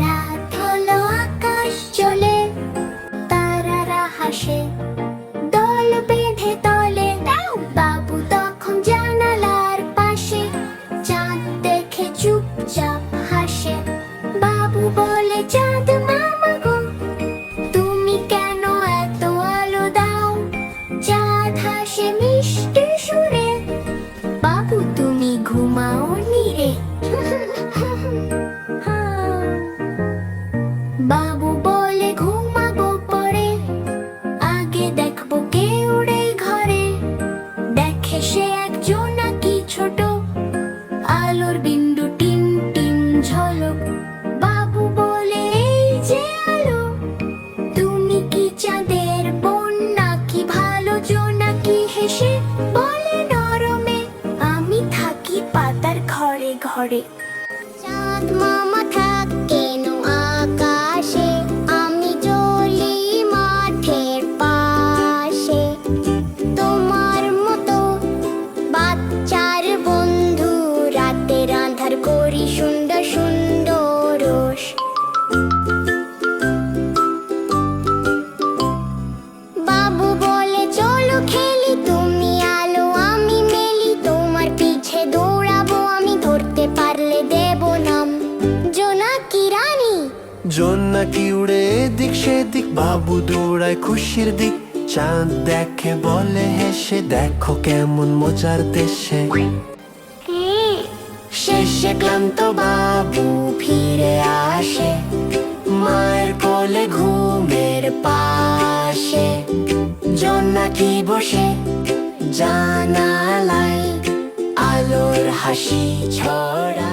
রাত হলো, আকাশ চলে তারারা হাসে, দল বেঁধে তলে। বাবু তখন জানালার পাশে, চাঁদ দেখে চুপচাপ হাসে। বাবু বলে, চাঁদ মামা গো, তুমি কেন এত আলো দাও? চাঁদ হাসে ঘরে। চাঁদ মামা জোনাকি উড়ে এদিক সেদিক, বাবু দৌড়ায় খুশির দিক। চাঁদ দেখে, বলে হেসে, দেখো কেমন মজার দেশে। শেষে ক্লান্ত বাবু ফিরে আসে, মায়ের কোলে ঘুমের পাশে। জোনাকি বসে জানালায়, আলোর হাসি ছড়া